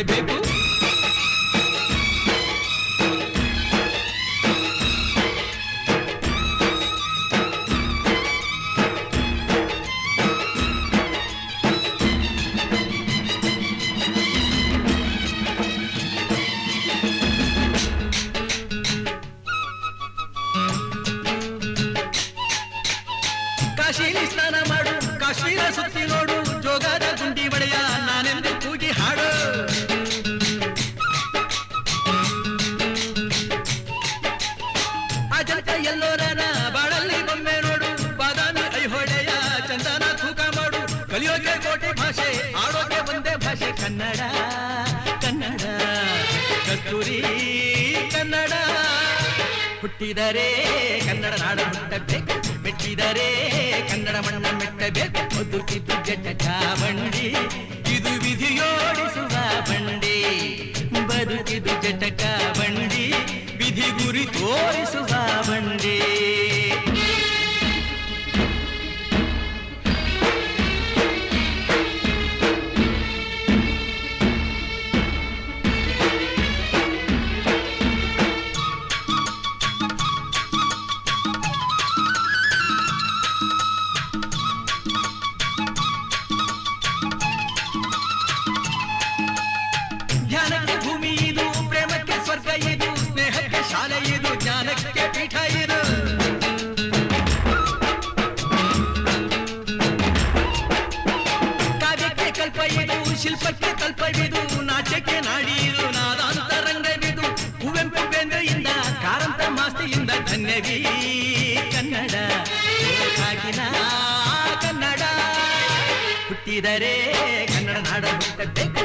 ಮಣ್ಣ ಮೆಟ್ಟಬೇಕು ಕಾಶಿಲಿ ಸ್ನಾನ ಮಾಡು ಕಾಶ್ಮೀರ ಸುತ್ತಿ ನೋಡು ಜೋಗದ ಗುಂಡಿ ಎಲ್ಲೋರನ ಬಾಳಲ್ಲಿ ಬೊಮ್ಮೆ ನೋಡು ಬಾದಾಮಿ ಐಹೊಳೆಯ ಚಂದನ ತೂಕ ಮಾಡು ಕಲಿಯೋಕೆ ಕೋಟಿ ಭಾಷೆ ಆಡೋಕೆ ಒಂದೇ ಭಾಷೆ ಕನ್ನಡ ಕನ್ನಡ ಕಸ್ತೂರಿ ಕನ್ನಡ ಹುಟ್ಟಿದರೆ ಕನ್ನಡ ನಾಡ ಹುಟ್ಟಬೇಕು ಮೆಟ್ಟಿದರೆ ಕನ್ನಡ ಮಣ್ಣ ಮೆಟ್ಟಬೇಕು ಬದುಕಿದ್ದು ಜಟ ಬಂಡಿ ಇದು ವಿಧಿಯೋಡಿಸುವ ಬಂಡಿ ಬದುಕಿದು ಜಟಕ ಬಂಡಿ ವಿಧಿ ಗುರಿ ತೋರಿಸುವ ಬಂಡಿ ಶಿಲ್ಪಕ್ಕೆ ಕಲ್ಪವಿದು ನಾಟ್ಯಕ್ಕೆ ನಾಡಿ ಇದು ನಾದಾಂತರಂಗವಿದು ಕುವೆಂಪು ಬೇಂದ್ರೆಯಿಂದ ಕಾರಂತ ಮಾಸ್ತಿಯಿಂದ ಧನ್ಯವೀ ಕನ್ನಡ ಕಾಗಿನ ಕನ್ನಡ ಹುಟ್ಟಿದರೆ ಕನ್ನಡ ನಾಡ ಹುಟ್ಟಬೇಕು